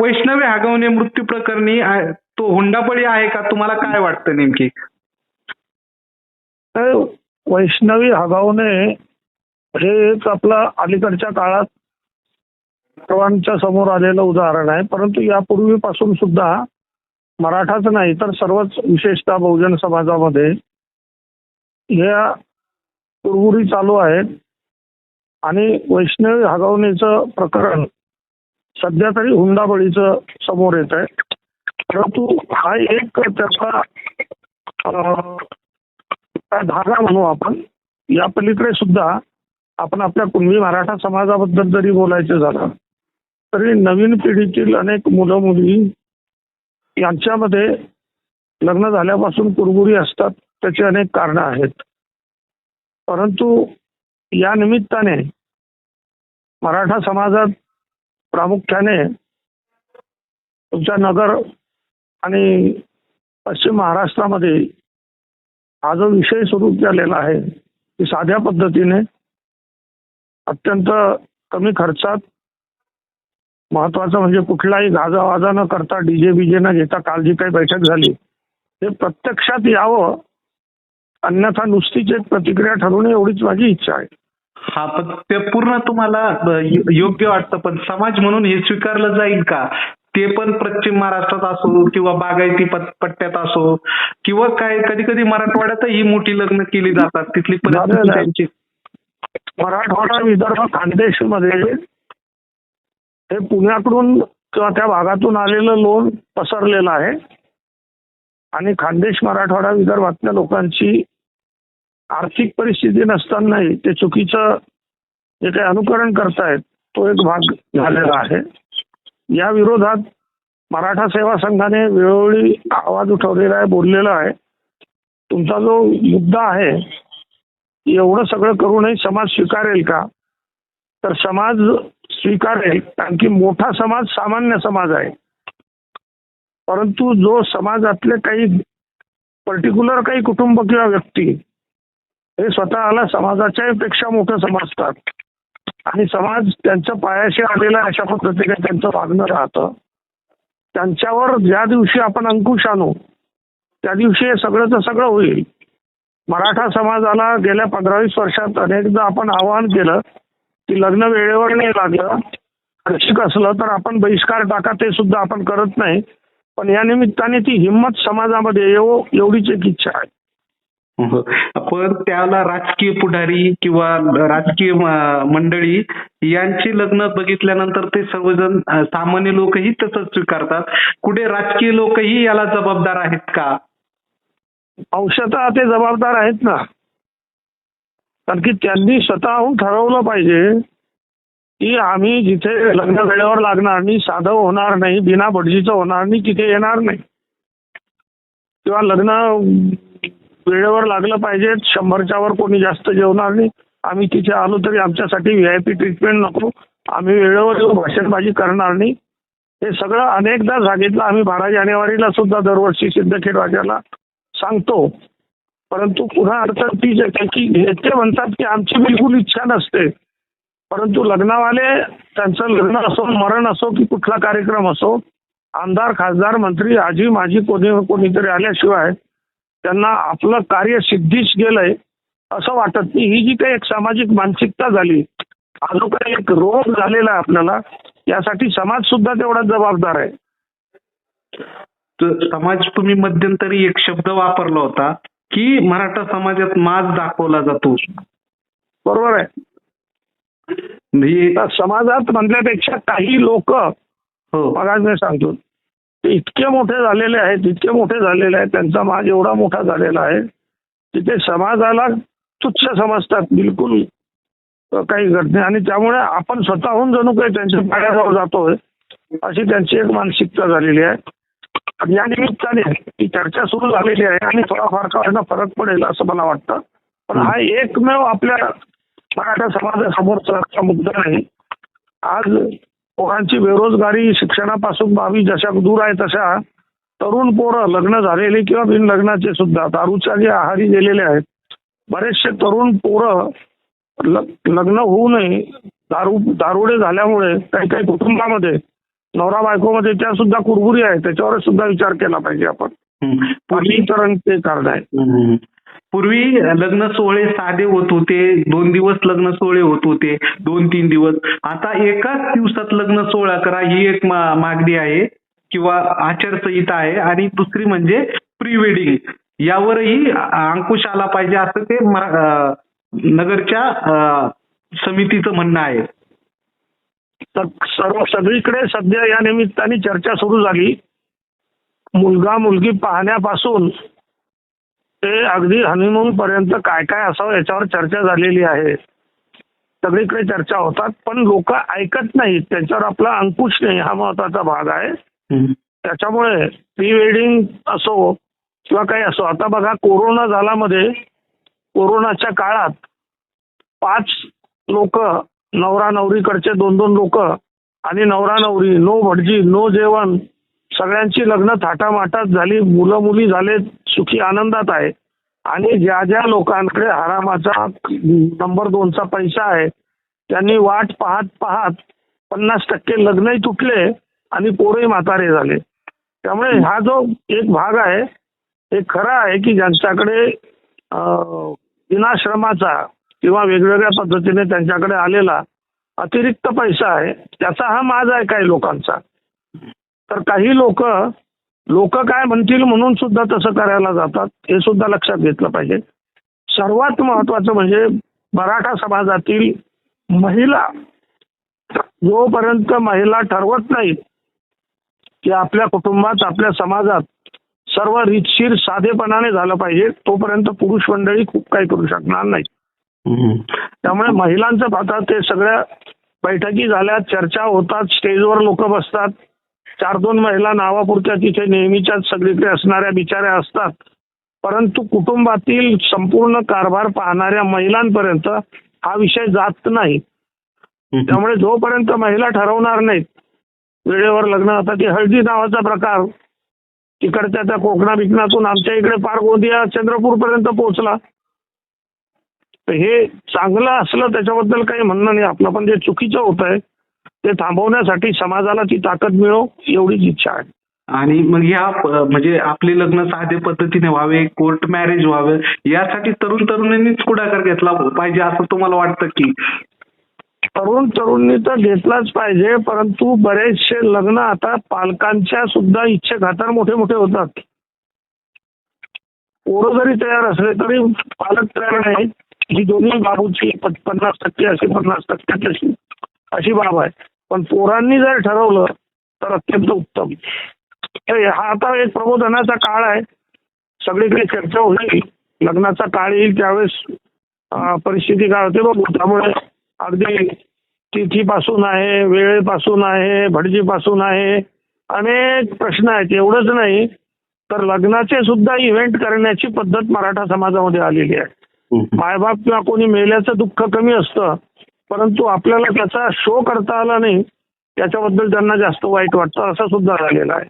वैष्णवी हगवणे मृत्यू प्रकरणी तो हुंडाबळी आहे का? तुम्हाला काय वाटतं नेमकी? तर वैष्णवी हगावणे हे एक आपला अलीकडच्या काळात सर्वांच्या समोर आलेलं उदाहरण आहे. परंतु यापूर्वीपासून सुद्धा मराठाच नाही तर सर्वच विशेषतः बहुजन समाजामध्ये या कुरबुरी चालू आहेत. आणि वैष्णवी हगवणीचं प्रकरण सध्या तरी हुंडाबळीचं समोर येत आहे. परंतु हा एक त्याचा धागा म्हणू आपण या पलीकडे सुद्धा आपण आपल्या कुणबी मराठा समाजाबद्दल जरी बोलायचं झालं तरी नवीन पिढीतील अनेक मुलं मुली यांच्यामध्ये लग्न झाल्यापासून कुरबुरी असतात त्याची अनेक कारणं आहेत. परंतु या निमित्ताने मराठा समाजात प्रामुख्याने तुमच्या नगर आणि पश्चिम महाराष्ट्रामध्ये हा जो विषय सुरू झालेला आहे की साध्या पद्धतीने अत्यंत कमी खर्चात महत्वाचं म्हणजे कुठलाही गाजावाजा न करता डीजे बीजे न घेता काल जी काही बैठक झाली ते प्रत्यक्षात यावं अन्यथा नुसतीच एक प्रतिक्रिया ठरवणे एवढीच माझी इच्छा आहे. हा पण ते पूर्ण तुम्हाला योग्य वाटतं पण समाज म्हणून हे स्वीकारलं जाईल का? ते पण पश्चिम महाराष्ट्रात असो किंवा बागायती पट- पट्ट्यात असो किंवा काय कधी कधी मराठवाड्यातही मोठी लग्न केली जातात. तिथली परिस्थिती. त्यांची. मराठवाडा विदर्भ खानदेशमध्ये हे पुण्याकडून किंवा त्या भागातून आलेलं लोन पसरलेलं आहे. आणि खानदेश मराठवाडा विदर्भातल्या लोकांची आर्थिक परिस्थिती नसतानाही ते चुकीचं जे काही अनुकरण करतायत तो एक भाग झालेला आहे. या विरोधात मराठा सेवा संघाने वेळोवेळी आवाज उठवलेला आहे बोललेला आहे. तुमचा जो मुद्दा आहे एवढं सगळं करूनही समाज स्वीकारेल का? तर समाज स्वीकारेल कारण की मोठा समाज सामान्य समाज आहे. परंतु जो समाजातले काही पर्टिक्युलर काही कुटुंब किंवा व्यक्ती हे स्वतःला समाजाच्या पेक्षा मोठं समजतात. आणि समाज त्यांच्या पायाशी आलेला अशा पद्धतीने त्यांचं वागणं राहतं. त्यांच्यावर ज्या दिवशी आपण अंकुश आणू त्या दिवशी हे सगळंच सगळं होईल. मराठा समाजाला गेल्या पंधरा वीस वर्षात अनेकदा आपण आवाहन केलं की लग्न वेळेवर नाही लागलं. खर्चिक असलं तर आपण बहिष्कार टाका ते सुद्धा आपण करत नाही. पण या निमित्ताने ती हिंमत समाजामध्ये येवो एवढीच एक इच्छा आहे. पण त्याला राजकीय पुढारी किंवा राजकीय मंडळी यांची लग्न बघितल्यानंतर ते सर्वजण सामान्य लोकही तसंच स्वीकारतात. कुठे राजकीय लोकही याला जबाबदार आहेत का? अंशतः ते जबाबदार आहेत ना. कारण की त्यांनी स्वतःहून ठरवलं पाहिजे की आम्ही जिथे लग्न वेळेवर लागणार नाही साधं होणार नाही बिना भटजीचं होणार नाही तिथे येणार नाही. किंवा लग्न वेळेवर लागलं पाहिजे. शंभरच्या वर कोणी जास्त जेवणार नाही. आम्ही तिथे आलो तरी आमच्यासाठी व्ही आय पी ट्रीटमेंट नको. आम्ही वेळेवर येऊन भाषणबाजी करणार नाही. हे सगळं अनेकदा सांगितलं. आम्ही बारा जानेवारीला सुद्धा दरवर्षी सिद्धखेड वाजायला सांगतो. परंतु पुन्हा अडचण तीच आहे की नेते म्हणतात की आमची बिलकुल इच्छा नसते. परंतु लग्नावाले त्यांचं लग्न असो मरण असो की कुठला कार्यक्रम असो आमदार खासदार मंत्री आजी माजी कोणी कोणीतरी आल्याशिवाय त्यांना आपलं कार्य सिद्धीच गेलंय असं वाटत नाही. ही जी काही एक सामाजिक मानसिकता झाली हा जो काही एक रोग झालेला आहे आपल्याला यासाठी समाज सुद्धा तेवढा जबाबदार आहे. समाज तुम्ही मध्यंतरी एक शब्द वापरला होता की मराठा समाजात माज दाखवला जातो. बरोबर आहे. समाजात म्हणल्यापेक्षा काही लोक हो. मग मी सांगतो. इतके मोठे झालेले आहेत इतके मोठे झालेले आहेत त्यांचा माग एवढा मोठा झालेला आहे की ते समाजाला तुच्छ समजतात बिलकुल काही घडत नाही. आणि त्यामुळे आपण स्वतःहून जणू काही त्यांच्या पायाजवळ जातोय अशी त्यांची एक मानसिकता झालेली आहे. आणि या निमित्ताने ही चर्चा सुरू झालेली आहे आणि थोडाफार काळानं फरक पडेल असं मला वाटतं. पण हा एकमेव आपल्या मराठा समाजासमोरचा मुद्दा नाही. आज पोरांची बेरोजगारी शिक्षणापासून बाबी जशा दूर आहे तशा तरुण पोरं लग्न झालेली किंवा बिन लग्नाचे सुद्धा दारूच्या जे आहारी गेलेले आहेत बरेचसे तरुण पोरं लग- लग्न होऊ नये दारू दारुडे झाल्यामुळे काही काही कुटुंबामध्ये नवरा बायकोमध्ये त्या सुद्धा कुरबुरी आहे त्याच्यावर सुद्धा विचार केला पाहिजे आपण हम्म. पूर्वी पूर्वी तर ते कारण आहे. पूर्वी लग्न सोहळे साधे होत होते. दोन दिवस लग्न सोहळे होत होते. दोन तीन दिवस. आता एकाच दिवसात लग्न सोहळा करा ही एक मागणी आहे किंवा आचारसंहिता आहे. आणि दुसरी म्हणजे प्री वेडिंग यावरही अंकुश आला पाहिजे असं ते नगरच्या समितीचं म्हणणं आहे. तर सर्व सगळीकडे सध्या या निमित्ताने चर्चा सुरू झाली. मुलगा मुलगी पाहण्यापासून ते अगदी हनीमून पर्यंत काय काय असावं याच्यावर चर्चा झालेली आहे. सगळीकडे चर्चा होतात पण लोक ऐकत नाहीत. त्यांच्यावर आपला अंकुश नाही हा महत्त्वाचा भाग आहे. त्याच्यामुळे प्री वेडिंग असो किंवा काही असो आता बघा कोरोना झाला मध्ये कोरोनाच्या काळात पाच लोक नवरा नवरीकडचे दोन दोन लोक आणि नवरा नवरी नो भटजी नो जेवण सगळ्यांची लग्न थाटामाटात झाली मुलं मुली झाले सुखी आनंदात आहे. आणि ज्या ज्या लोकांकडे हरामाचा नंबर दोनचा पैसा आहे त्यांनी वाट पाहत पाहत पन्नास टक्के लग्नही तुटले आणि पोरही म्हातारे झाले. त्यामुळे हा जो एक भाग आहे हे खरं आहे की ज्यांच्याकडे विनाश्रमाचा किंवा वेगवेगळ्या पद्धतीने त्यांच्याकडे आलेला अतिरिक्त पैसा आहे त्याचा हा माज आहे काही लोकांचा. तर काही लोक लोक काय म्हणतील म्हणून सुद्धा तसं करायला जातात हे सुद्धा लक्षात घेतलं पाहिजे. सर्वात महत्वाचं म्हणजे मराठा समाजातील महिला जोपर्यंत महिला ठरवत नाहीत की आपल्या कुटुंबात आपल्या समाजात सर्व रीतशीर साधेपणाने झालं पाहिजे तोपर्यंत पुरुष मंडळी खूप काही करू शकणार नाही. त्यामुळे महिलांचं आता ते सगळ्या बैठकी झाल्या चर्चा होतात स्टेजवर लोक बसतात. चार दोन महिला नावापुरत्या तिथे नेहमीच्याच सगळीकडे असणाऱ्या बिचाऱ्या असतात. परंतु कुटुंबातील संपूर्ण कारभार पाहणाऱ्या महिलांपर्यंत हा विषय जात नाही. त्यामुळे जोपर्यंत महिला ठरवणार नाहीत वेळेवर लग्न आता ते हळदी नावाचा प्रकार तिकडच्या त्या कोकणा बिकणातून आमच्या इकडे पार गोंदिया चंद्रपूर पर्यंत पोहोचला. तर हे चांगलं असलं त्याच्याबद्दल काही म्हणणं नाही. आपलं पण जे चुकीचं होत आहे ते थांबवण्यासाठी समाजाला ती ताकद मिळो एवढीच इच्छा आहे. आणि मग प- म्हणजे आपले लग्न साधे पद्धतीने व्हावे कोर्ट मॅरेज व्हावे यासाठी तरुण तरुणींनीच पुढाकार घेतला पाहिजे असं तुम्हाला वाटतं की? तरुण तरुणी तर घेतलाच पाहिजे परंतु बरेचसे लग्न आता पालकांच्या सुद्धा इच्छे खातर मोठे मोठे होतात. पोरं जरी तयार असले तरी पालक तयार नाही ही दोन्ही बाबूची पन्नास टक्के अशी पन्नास टक्के तशी अशी बाब आहे. पण पोरांनी जर ठरवलं तर अत्यंत उत्तम. हे- आता एक प्रबोधनाचा काळ आहे. सगळीकडे चर्चा होईल. लग्नाचा काळ येईल त्यावेळेस परिस्थिती काय होते बघू. त्यामुळे अगदी तिथीपासून आहे वेळेपासून आहे भटजीपासून आहे अनेक प्रश्न आहेत. एवढंच नाही तर लग्नाचे सुद्धा इव्हेंट करण्याची पद्धत मराठा समाजामध्ये आलेली आहे. मायबाप किंवा कोणी मेल्याचं दुःख कमी असतं परंतु आपल्याला त्याचा शो करता आला नाही त्याच्याबद्दल त्यांना जास्त वाईट वाटतं असं सुद्धा झालेलं आहे.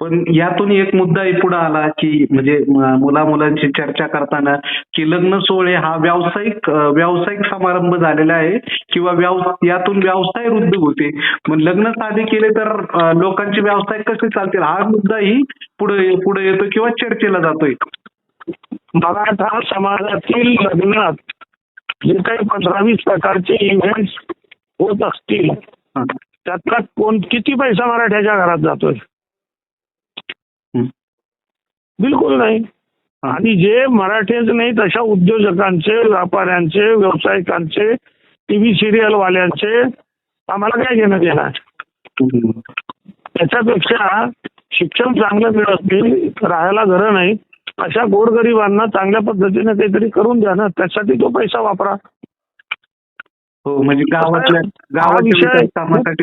पण यातून एक मुद्दाही पुढे आला की म्हणजे मुला मुलांची चर्चा करताना की लग्न सोहळे हा व्यावसायिक व्यावसायिक समारंभ झालेला आहे किंवा व्यव यातून व्यवसाय वृद्धी होते. मग लग्न साधे केले तर लोकांचे व्यवसाय कसे चालतील? हा मुद्दाही पुढे पुढे येतो किंवा चर्चेला जातोय? मराठा समाजातील लग्नात जे काही पंधरा वीस प्रकारचे इव्हेंट्स होत असतील. त्यातला कोण किती पैसा मराठ्याच्या घरात जातोय. बिलकुल नाही. आणि जे मराठीच नाही तशा उद्योजकांचे व्यापाऱ्यांचे व्यावसायिकांचे टीव्ही सिरियल वाल्यांचे आम्हाला काय घेणं देणं आहे? हम्म. त्याच्यापेक्षा शिक्षण चांगलं मिळत राहायला घरं नाही अशा गोरगरिबांना चांगल्या पद्धतीने काहीतरी करून द्या ना त्यासाठी तो पैसा वापरा. हो म्हणजे गावातल्या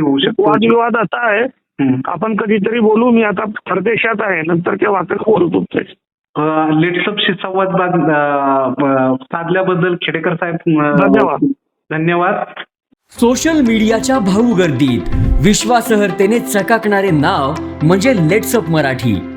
होऊ शकतो. वादविवाद असा आहे. आपण कधीतरी बोलू मी आता परदेशात आहे नंतर ते वाचन बोलत होते अं, लेट्सअपशी संवाद साधल्याबद्दल खेडेकर साहेब धन्यवाद. धन्यवाद. सोशल मीडियाच्या भाऊ गर्दीत विश्वासार्हतेने चकाकणारे नाव म्हणजे लेट्सअप मराठी.